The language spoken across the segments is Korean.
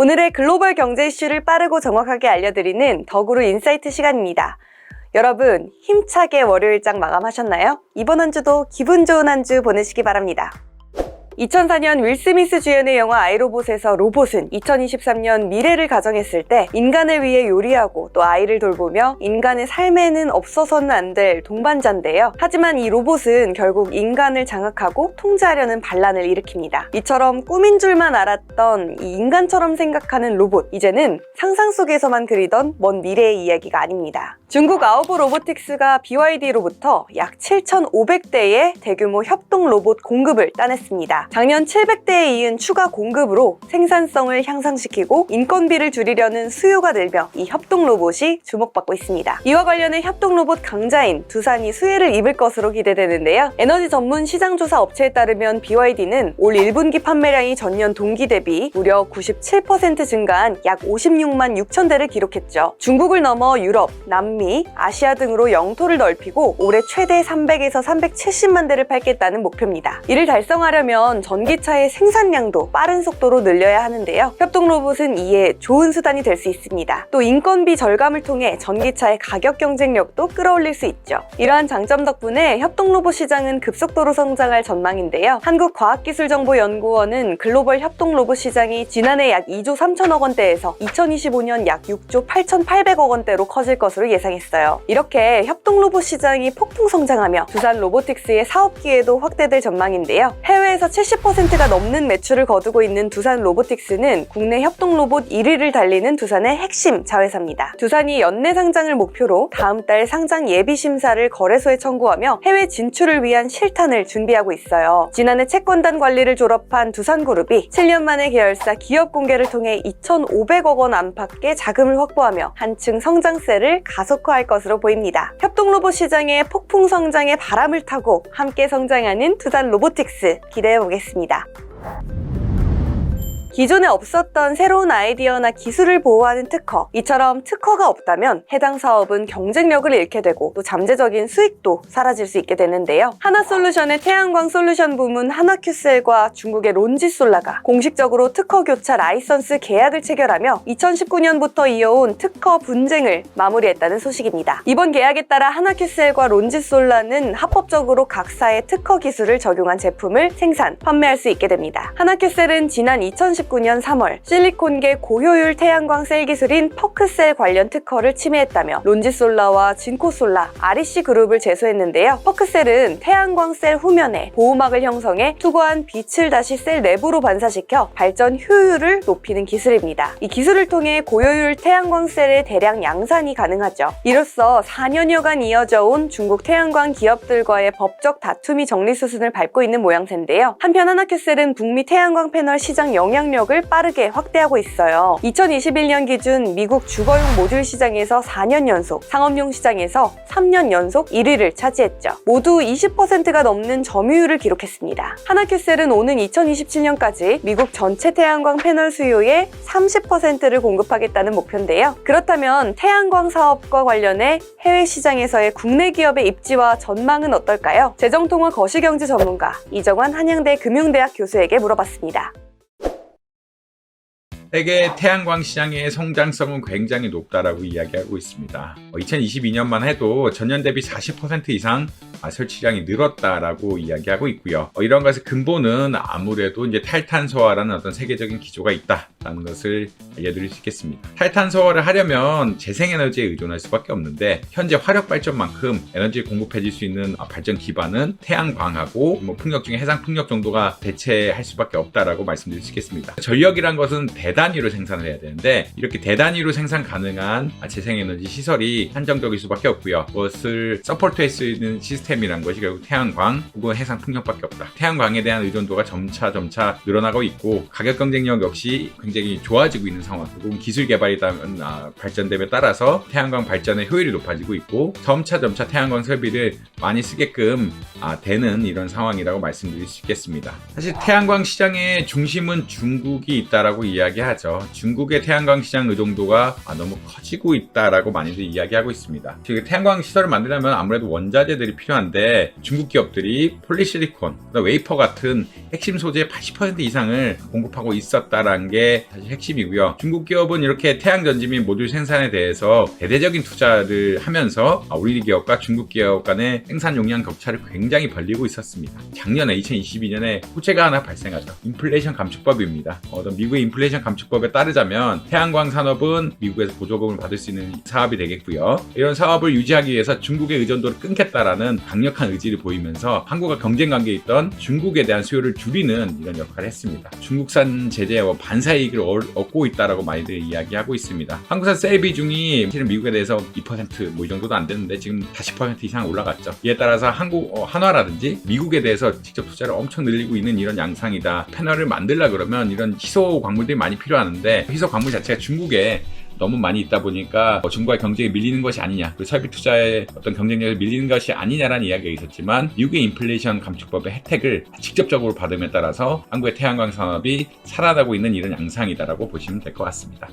오늘의 글로벌 경제 이슈를 빠르고 정확하게 알려드리는 덕으로 인사이트 시간입니다. 여러분, 힘차게 월요일장 마감하셨나요? 이번 한 주도 기분 좋은 한 주 보내시기 바랍니다. 2004년 윌 스미스 주연의 영화 아이로봇에서 로봇은 2023년 미래를 가정했을 때 인간을 위해 요리하고 또 아이를 돌보며 인간의 삶에는 없어서는 안 될 동반자인데요. 하지만 이 로봇은 결국 인간을 장악하고 통제하려는 반란을 일으킵니다. 이처럼 꿈인 줄만 알았던 이 인간처럼 생각하는 로봇, 이제는 상상 속에서만 그리던 먼 미래의 이야기가 아닙니다. 중국 아우보 로보틱스가 BYD로부터 약 7,500대의 대규모 협동 로봇 공급을 따냈습니다. 작년 700대에 이은 추가 공급으로 생산성을 향상시키고 인건비를 줄이려는 수요가 늘며 이 협동 로봇이 주목받고 있습니다. 이와 관련해 협동 로봇 강자인 두산이 수혜를 입을 것으로 기대되는데요. 에너지 전문 시장 조사 업체에 따르면 BYD는 올 1분기 판매량이 전년 동기 대비 무려 97% 증가한 약 56만 6천 대를 기록했죠. 중국을 넘어 유럽, 남미, 아시아 등으로 영토를 넓히고 올해 최대 300에서 370만 대를 팔겠다는 목표입니다. 이를 달성하려면 전기차의 생산량도 빠른 속도로 늘려야 하는데요. 협동 로봇은 이에 좋은 수단이 될 수 있습니다. 또 인건비 절감을 통해 전기차의 가격 경쟁력도 끌어올릴 수 있죠. 이러한 장점 덕분에 협동 로봇 시장은 급속도로 성장할 전망인데요. 한국과학기술정보연구원은 글로벌 협동 로봇 시장이 지난해 약 2조 3천억 원대에서 2025년 약 6조 8,800억 원대로 커질 것으로 예상 했어요. 이렇게 협동 로봇 시장이 폭풍 성장하며 두산 로보틱스의 사업 기회도 확대될 전망인데요. 해외 에서 70%가 넘는 매출을 거두고 있는 두산 로보틱스는 국내 협동 로봇 1위를 달리는 두산의 핵심 자회사입니다. 두산이 연내 상장을 목표로 다음 달 상장 예비 심사를 거래소에 청구하며 해외 진출을 위한 실탄을 준비하고 있어요. 지난해 채권단 관리를 졸업한 두산그룹이 7년 만에 계열사 기업 공개를 통해 2,500억 원 안팎의 자금을 확보하며 한층 성장세를 가속화할 것으로 보입니다. 협동 로봇 시장의 폭풍 성장의 바람을 타고 함께 성장하는 두산 로보틱스 기대 해 보겠습니다. 기존에 없었던 새로운 아이디어나 기술을 보호하는 특허. 이처럼 특허가 없다면 해당 사업은 경쟁력을 잃게 되고 또 잠재적인 수익도 사라질 수 있게 되는데요. 하나솔루션의 태양광 솔루션 부문 하나큐셀과 중국의 론지솔라가 공식적으로 특허 교차 라이선스 계약을 체결하며 2019년부터 이어온 특허 분쟁을 마무리했다는 소식입니다. 이번 계약에 따라 하나큐셀과 론지솔라는 합법적으로 각사의 특허 기술을 적용한 제품을 생산, 판매할 수 있게 됩니다. 하나큐셀은 지난 2019 2019년 3월 실리콘계 고효율 태양광 셀 기술인 퍼크셀 관련 특허를 침해했다며 론지솔라와 진코솔라, REC 그룹을 제소했는데요. 퍼크셀은 태양광 셀 후면에 보호막을 형성해 투과한 빛을 다시 셀 내부로 반사시켜 발전 효율을 높이는 기술입니다. 이 기술을 통해 고효율 태양광 셀의 대량 양산이 가능하죠. 이로써 4년여간 이어져 온 중국 태양광 기업들과의 법적 다툼이 정리 수순을 밟고 있는 모양새인데요. 한편 하나큐셀은 북미 태양광 패널 시장 영향 력 영향력을 빠르게 확대하고 있어요. 2021년 기준 미국 주거용 모듈 시장에서 4년 연속, 상업용 시장에서 3년 연속 1위를 차지했죠. 모두 20%가 넘는 점유율을 기록했습니다. 하나큐셀은 오는 2027년까지 미국 전체 태양광 패널 수요의 30%를 공급하겠다는 목표인데요. 그렇다면 태양광 사업과 관련해 해외 시장에서의 국내 기업의 입지와 전망은 어떨까요? 재정통화 거시경제 전문가 이정환 한양대 금융대학 교수에게 물어봤습니다. 세계 태양광 시장의 성장성은 굉장히 높다라고 이야기하고 있습니다. 2022년만 해도 전년 대비 40% 이상 설치량이 늘었다라고 이야기하고 있고요. 어, 이런 것의 근본은 아무래도 이제 탈탄소화라는 어떤 세계적인 기조가 있다라는 것을 알려드릴 수 있겠습니다. 탈탄소화를 하려면 재생에너지에 의존할 수밖에 없는데 현재 화력 발전만큼 에너지를 공급해줄 수 있는 발전 기반은 태양광하고 뭐 풍력 중에 해상 풍력 정도가 대체할 수밖에 없다라고 말씀드릴 수 있겠습니다. 전력이란 것은 대단 위로 생산을 해야 되는데 이렇게 대단위로 생산 가능한 재생에너지 시설이 한정적일 수밖에 없고요. 그것을 서포트할 수 있는 시스템 시스템이란 것이 결국 태양광 혹은 해상 풍력밖에 없다. 태양광에 대한 의존도가 점차 점차 늘어나고 있고 가격 경쟁력 역시 굉장히 좋아지고 있는 상황. 그리고 기술 개발이 다- 아, 발전됨에 따라서 태양광 발전의 효율이 높아지고 있고 점차 점차 태양광 설비를 많이 쓰게끔 아, 되는 이런 상황이라고 말씀드릴 수 있겠습니다. 사실 태양광 시장의 중심은 중국이 있다라고 이야기하 죠. 중국의 태양광 시장 의존도가 아, 너무 커지고 있다라고 많이들 이야기하고 있습니다. 태양광 시설을 만들려면 아무래도 원자재들이 필요한데 중국 기업들이 폴리실리콘, 웨이퍼 같은 핵심 소재의 80% 이상을 공급하고 있었다라는 게 사실 핵심이고요. 중국 기업은 이렇게 태양 전지 및 모듈 생산에 대해서 대대적인 투자를 하면서 아, 우리 기업과 중국 기업 간의 생산 용량 격차를 굉장히 벌리고 있었습니다. 작년에 2022년에 호재가 하나 발생하죠. 인플레이션 감축법입니다. 어떤 미국의 인플레이션 감축 법에 따르자면 태양광 산업은 미국에서 보조금을 받을 수 있는 사업이 되겠고요. 이런 사업을 유지하기 위해서 중국의 의존도를 끊겠다라는 강력한 의지를 보이면서 한국과 경쟁 관계에 있던 중국에 대한 수요를 줄이는 이런 역할을 했습니다. 중국산 제재와 반사 이익을 얻- 얻고 있다라고 많이들 이야기하고 있습니다. 한국산 셀 비중이 실은 미국에 대해서 2%뭐 이 정도도 안 되는데 지금 40% 이상 올라갔죠. 이에 따라서 한국 어, 한화라든지 미국에 대해서 직접 투자를 엄청 늘리고 있는 이런 양상이다. 패널을 만들려 그러면 이런 희소 광물들이 많이 필요 하는데 희소 광물 자체가 중국에 너무 많이 있다 보니까 어, 중국과의 경쟁에 밀리는 것이 아니냐, 그 설비 투자의 어떤 경쟁력을 밀리는 것이 아니냐라는 이야기가 있었지만 미국의 인플레이션 감축법의 혜택을 직접적으로 받음에 따라서 한국의 태양광 산업이 살아나고 있는 이런 양상이다라고 보시면 될 것 같습니다.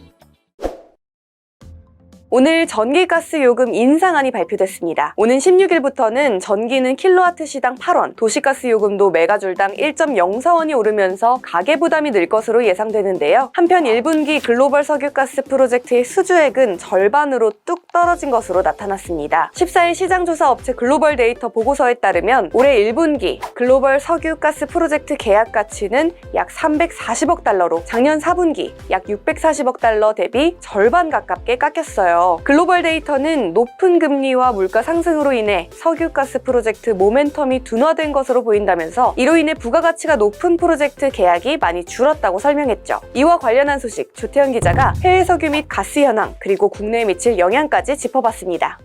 오늘 전기가스 요금 인상안이 발표됐습니다. 오는 16일부터는 전기는 킬로와트 시당 8원, 도시가스 요금도 메가줄당 1.04원이 오르면서 가계 부담이 늘 것으로 예상되는데요. 한편 1분기 글로벌 석유가스 프로젝트의 수주액은 절반으로 뚝 떨어진 것으로 나타났습니다. 14일 시장조사 업체 글로벌 데이터 보고서에 따르면 올해 1분기 글로벌 석유가스 프로젝트 계약 가치는 약 340억 달러로 작년 4분기 약 640억 달러 대비 절반 가깝게 깎였어요. 글로벌 데이터는 높은 금리와 물가 상승으로 인해 석유가스 프로젝트 모멘텀이 둔화된 것으로 보인다면서 이로 인해 부가가치가 높은 프로젝트 계약이 많이 줄었다고 설명했죠. 이와 관련한 소식 조태현 기자가 해외 석유 및 가스 현황 그리고 국내에 미칠 영향까지 짚어봤습니다.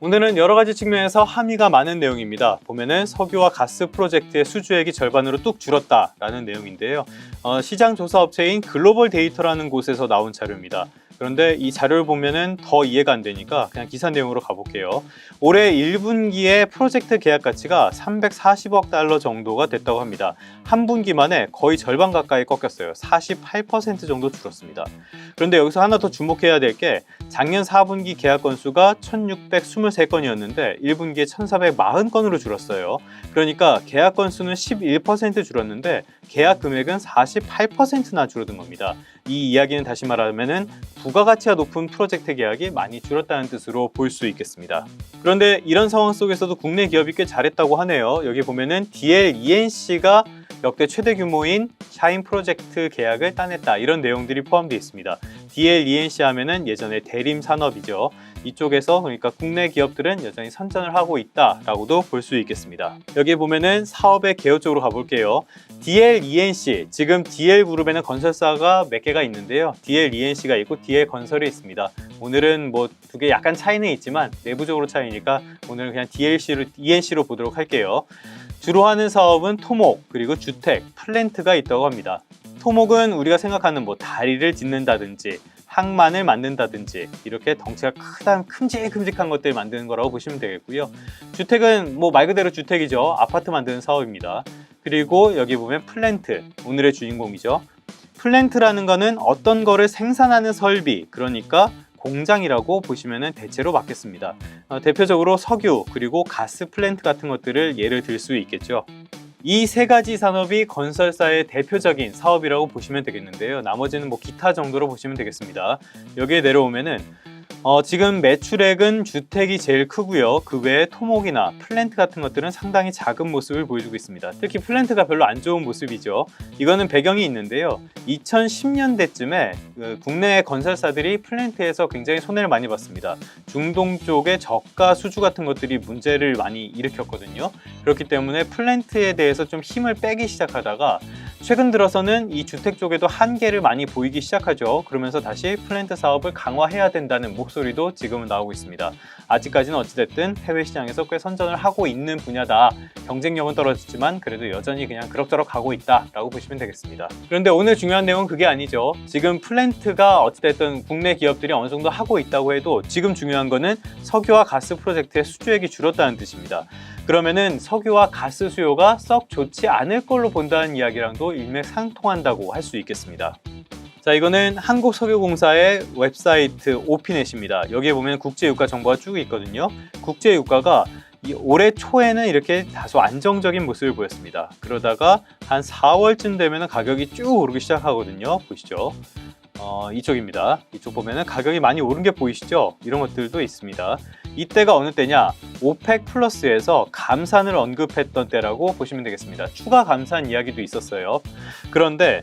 오늘은 여러 가지 측면에서 함의가 많은 내용입니다. 보면은 석유와 가스 프로젝트의 수주액이 절반으로 뚝 줄었다라는 내용인데요. 어, 시장 조사 업체인 글로벌 데이터라는 곳에서 나온 자료입니다. 그런데 이 자료를 보면은 더 이해가 안 되니까 그냥 기사 내용으로 가볼게요. 올해 1분기의 프로젝트 계약 가치가 340억 달러 정도가 됐다고 합니다. 한 분기 만에 거의 절반 가까이 꺾였어요. 48% 정도 줄었습니다. 그런데 여기서 하나 더 주목해야 될 게 작년 4분기 계약 건수가 1623건이었는데 1분기에 1440건으로 줄었어요. 그러니까 계약 건수는 11% 줄었는데 계약 금액은 48%나 줄어든 겁니다. 이 이야기는 다시 말하면은 부가가치가 높은 프로젝트 계약이 많이 줄었다는 뜻으로 볼 수 있겠습니다. 그런데 이런 상황 속에서도 국내 기업이 꽤 잘했다고 하네요. 여기 보면은 DL ENC가 역대 최대 규모인 샤인 프로젝트 계약을 따냈다 이런 내용들이 포함되어 있습니다. DL ENC 하면은 예전에 대림 산업이죠. 이쪽에서 그러니까 국내 기업들은 여전히 선전을 하고 있다라고도 볼 수 있겠습니다. 여기 보면은 사업의 개요 쪽으로 가볼게요. DL ENC 지금 DL 그룹에는 건설사가 몇 개가 있는데요. DL ENC가 있고 DL 건설이 있습니다. 오늘은 뭐 두 개 약간 차이는 있지만 내부적으로 차이니까 오늘은 그냥 DLC로 ENC로 보도록 할게요. 주로 하는 사업은 토목 그리고 주택 플랜트가 있다고 합니다. 토목은 우리가 생각하는 뭐 다리를 짓는다든지 항만을 만든다든지 이렇게 덩치가 크다 큼직큼직한 것들 만드는 거라고 보시면 되겠고요. 주택은 뭐 말 그대로 주택이죠. 아파트 만드는 사업입니다. 그리고 여기 보면 플랜트 오늘의 주인공이죠. 플랜트라는 거는 어떤 거를 생산하는 설비 그러니까 공장이라고 보시면 대체로 맞겠습니다. 어, 대표적으로 석유 그리고 가스 플랜트 같은 것들을 예를 들 수 있겠죠. 이 세 가지 산업이 건설사의 대표적인 사업이라고 보시면 되겠는데요. 나머지는 뭐 기타 정도로 보시면 되겠습니다. 여기에 내려오면은 어, 지금 매출액은 주택이 제일 크고요. 그 외에 토목이나 플랜트 같은 것들은 상당히 작은 모습을 보여주고 있습니다. 특히 플랜트가 별로 안 좋은 모습이죠. 이거는 배경이 있는데요. 2010년대쯤에 그 국내 건설사들이 플랜트에서 굉장히 손해를 많이 봤습니다. 중동 쪽의 저가 수주 같은 것들이 문제를 많이 일으켰거든요. 그렇기 때문에 플랜트에 대해서 좀 힘을 빼기 시작하다가 최근 들어서는 이 주택 쪽에도 한계를 많이 보이기 시작하죠. 그러면서 다시 플랜트 사업을 강화해야 된다는 목소리도 지금은 나오고 있습니다. 아직까지는 어찌됐든 해외 시장에서 꽤 선전을 하고 있는 분야다. 경쟁력은 떨어지지만 그래도 여전히 그냥 그럭저럭 가고 있다라고 보시면 되겠습니다. 그런데 오늘 중요한 내용은 그게 아니죠. 지금 플랜트가 어찌됐든 국내 기업들이 어느 정도 하고 있다고 해도 지금 중요한 거는 석유와 가스 프로젝트의 수주액이 줄었다는 뜻입니다. 그러면은 석유와 가스 수요가 썩 좋지 않을 걸로 본다는 이야기랑도 일맥상통한다고 할 수 있겠습니다. 자, 이거는 한국석유공사의 웹사이트 오피넷입니다. 여기에 보면 국제유가 정보가 쭉 있거든요. 국제유가가 이 올해 초에는 이렇게 다소 안정적인 모습을 보였습니다. 그러다가 한 4월쯤 되면 가격이 쭉 오르기 시작하거든요. 보시죠. 어, 이쪽입니다. 이쪽 보면은 가격이 많이 오른 게 보이시죠? 이런 것들도 있습니다. 이때가 어느 때냐? 오펙 플러스에서 감산을 언급했던 때라고 보시면 되겠습니다. 추가 감산 이야기도 있었어요. 그런데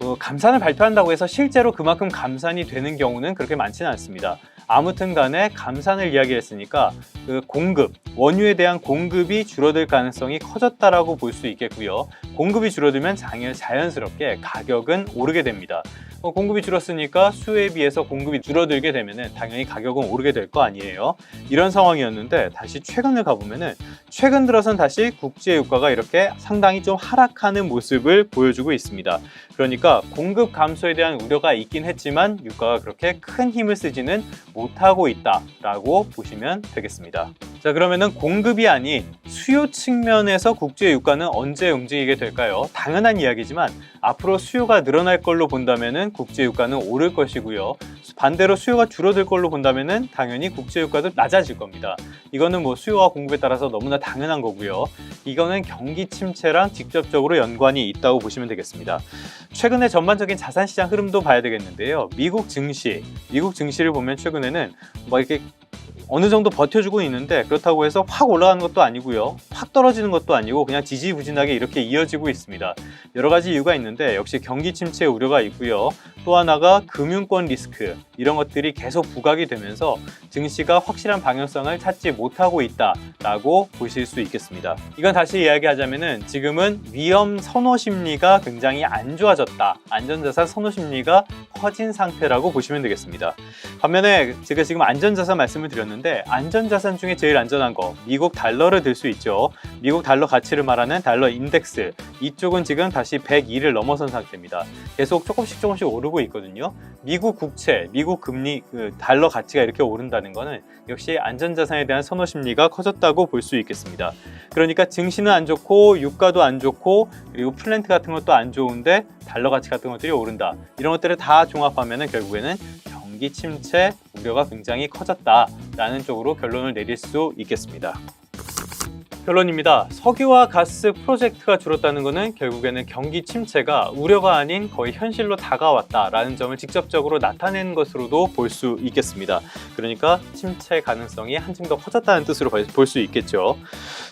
어, 감산을 발표한다고 해서 실제로 그만큼 감산이 되는 경우는 그렇게 많지는 않습니다. 아무튼 간에 감산을 이야기했으니까 그 공급, 원유에 대한 공급이 줄어들 가능성이 커졌다라고 볼 수 있겠고요. 공급이 줄어들면 자연스럽게 가격은 오르게 됩니다. 어, 공급이 줄었으니까 수요에 비해서 공급이 줄어들게 되면 당연히 가격은 오르게 될 거 아니에요. 이런 상황이었는데 다시 최근을 가보면은 최근 들어선 다시 국제 유가가 이렇게 상당히 좀 하락하는 모습을 보여주고 있습니다. 그러니까 공급 감소에 대한 우려가 있긴 했지만 유가가 그렇게 큰 힘을 쓰지는 못하고 있다라고 보시면 되겠습니다. 자 그러면은 공급이 아닌 수요 측면에서 국제 유가는 언제 움직이게 될까요? 당연한 이야기지만 앞으로 수요가 늘어날 걸로 본다면은 국제 유가는 오를 것이고요. 반대로 수요가 줄어들 걸로 본다면은 당연히 국제 유가도 낮아질 겁니다. 이거는 뭐 수요와 공급에 따라서 너무나 당연한 거고요. 이거는 경기 침체랑 직접적으로 연관이 있다고 보시면 되겠습니다. 최근에 전반적인 자산 시장 흐름도 봐야 되겠는데요. 미국 증시, 미국 증시를 보면 최근에는 뭐 이렇게 어느 정도 버텨주고 있는데 그렇다고 해서 확 올라가는 것도 아니고요. 확 떨어지는 것도 아니고 그냥 지지부진하게 이렇게 이어지고 있습니다. 여러 가지 이유가 있는데 역시 경기 침체 우려가 있고요. 또 하나가 금융권 리스크 이런 것들이 계속 부각이 되면서 증시가 확실한 방향성을 찾지 못하고 있다라고 보실 수 있겠습니다. 이건 다시 이야기하자면은 지금은 위험 선호 심리가 굉장히 안 좋아졌다. 안전자산 선호 심리가 커진 상태라고 보시면 되겠습니다. 반면에 제가 지금 안전자산 말씀을 드렸는데 안전자산 중에 제일 안전한 거 미국 달러를 들 수 있죠. 미국 달러 가치를 말하는 달러 인덱스 이쪽은 지금 다시 102를 넘어선 상태입니다. 계속 조금씩 조금씩 오르고 있거든요. 미국 국채, 미국 금리, 그 달러 가치가 이렇게 오른다는 거는 역시 안전자산에 대한 선호 심리가 커졌다고 볼 수 있겠습니다. 그러니까 증시는 안 좋고 유가도 안 좋고 그리고 플랜트 같은 것도 안 좋은데 달러 가치 같은 것들이 오른다. 이런 것들을 다 종합하면은 결국에는 경기 침체 우려가 굉장히 커졌다라는 쪽으로 결론을 내릴 수 있겠습니다. 결론입니다. 석유와 가스 프로젝트가 줄었다는 것은 결국에는 경기 침체가 우려가 아닌 거의 현실로 다가왔다라는 점을 직접적으로 나타낸 것으로도 볼 수 있겠습니다. 그러니까 침체 가능성이 한층 더 커졌다는 뜻으로 볼 수 있겠죠.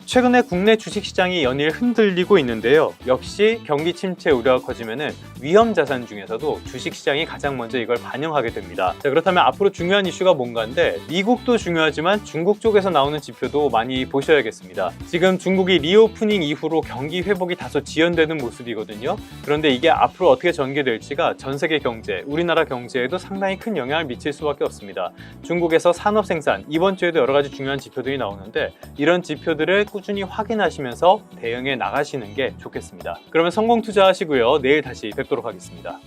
최근에 국내 주식시장이 연일 흔들리고 있는데요. 역시 경기 침체 우려가 커지면은 위험 자산 중에서도 주식시장이 가장 먼저 이걸 반영하게 됩니다. 자, 그렇다면 앞으로 중요한 이슈가 뭔가인데 미국도 중요하지만 중국 쪽에서 나오는 지표도 많이 보셔야겠습니다. 지금 중국이 리오프닝 이후로 경기 회복이 다소 지연되는 모습이거든요. 그런데 이게 앞으로 어떻게 전개될지가 전 세계 경제, 우리나라 경제에도 상당히 큰 영향을 미칠 수밖에 없습니다. 중국에서 산업 생산, 이번 주에도 여러 가지 중요한 지표들이 나오는데 이런 지표들을 꾸준히 확인하시면서 대응해 나가시는 게 좋겠습니다. 그러면 성공 투자하시고요. 내일 다시 뵙도록 하겠습니다.